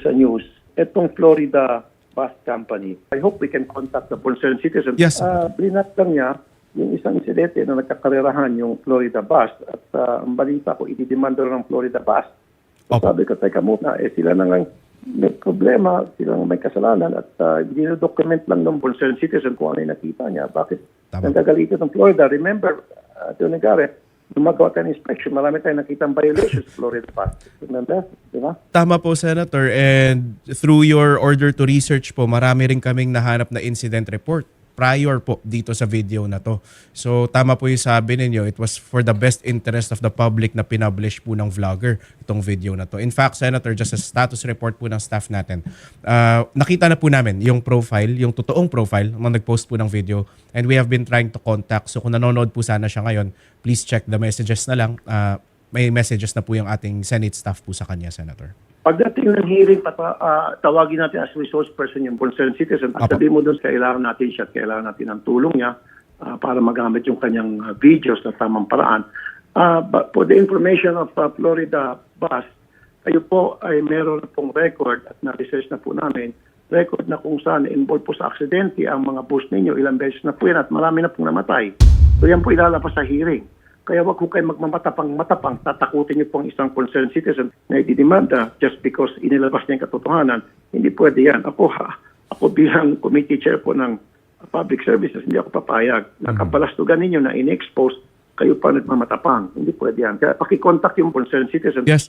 sa news, itong Florida Bus Company, I hope we can contact the concerned citizen. Yes. Uh, brinat lang niya yung isang insidente na nagkakarerahan yung Florida Bus at ah, ang balita ko, ididemanda ng Florida Bus. So, Opo. sabi ko, teka muna, eh sila na lang may problema, sila na may kasalanan at uh, document lang ng concerned citizen kung ano yung nakita niya. Bakit Tama. nagagalitan ng Florida? Remember, uh, Tony Garrett, nung magawa tayo ng inspection, marami tayong nakitang violations Florida Bus. Remember? Di? Tama po, Senator. And through your order to research po, marami rin kaming nahanap na incident report prior po dito sa video na to. So tama po yung sabi ninyo, it was for the best interest of the public na pinublish po ng vlogger itong video na to. In fact, Senator, just a status report po ng staff natin, uh, nakita na po namin yung profile, yung totoong profile, mga nag-post po ng video, and we have been trying to contact. So kung nanonood po sana siya ngayon, please check the messages na lang. Uh, may messages na po yung ating Senate staff po sa kanya, Senator. Pagdating ng hearing, pata, ah, tawagin natin as resource person yung concerned citizen at sabihin mo doon, kailangan natin siya at kailangan natin ng tulong niya ah, para magamit yung kanyang ah, videos na tamang paraan. Ah, but for the information of ah, Florida Bus, kayo po ay meron pong record at na-research na po namin, record na kung saan involved po sa aksidente ang mga bus ninyo, ilang beses na po yan at marami na pong namatay. So yan po ilalabas sa hearing. Kaya wag ko kayo magmamatapang-matapang, tatakutin niyo pong isang concerned citizen na ididemanda just because inilabas niya yung katotohanan. Hindi pwede yan. Ako, ha, ako bilang committee chair po ng public services, hindi ako papayag. Nakapalastugan ninyo na in-expose, kayo pa nagmamatapang. Hindi pwede yan. Kaya pakicontact yung concerned citizen. Yes.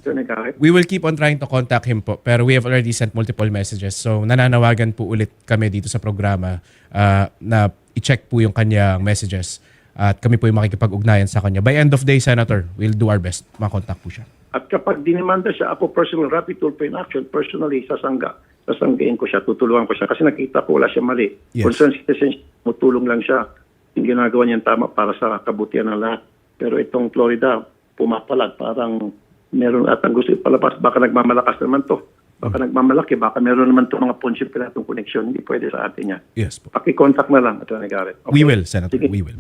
We will keep on trying to contact him po. Pero we have already sent multiple messages. So nananawagan po ulit kami dito sa programa uh, na i-check po yung kanyang messages. At kami po yung makikipag-ugnayan sa kanya. By end of day, Senator, we'll do our best. Makontak po siya. At kapag dinimanda siya, ako personal rapid tool in action, personally, sasangga. Sasanggain ko siya, tutulungan ko siya. Kasi nakita ko wala siya mali. Yes. Concerned citizen, mutulong lang siya. Yung ginagawa niyan tama para sa kabutihan ng lahat. Pero itong Florida, pumapalag. Parang meron at ang gusto ipalabas. Baka nagmamalakas naman to. Baka nagmamalaki. Baka meron naman to mga punching pinatong connection. Hindi pwede sa atin yan. Yes po. Paki-contact na lang, Atty. Garrett. Okay? We will, Senator. Sige. We will.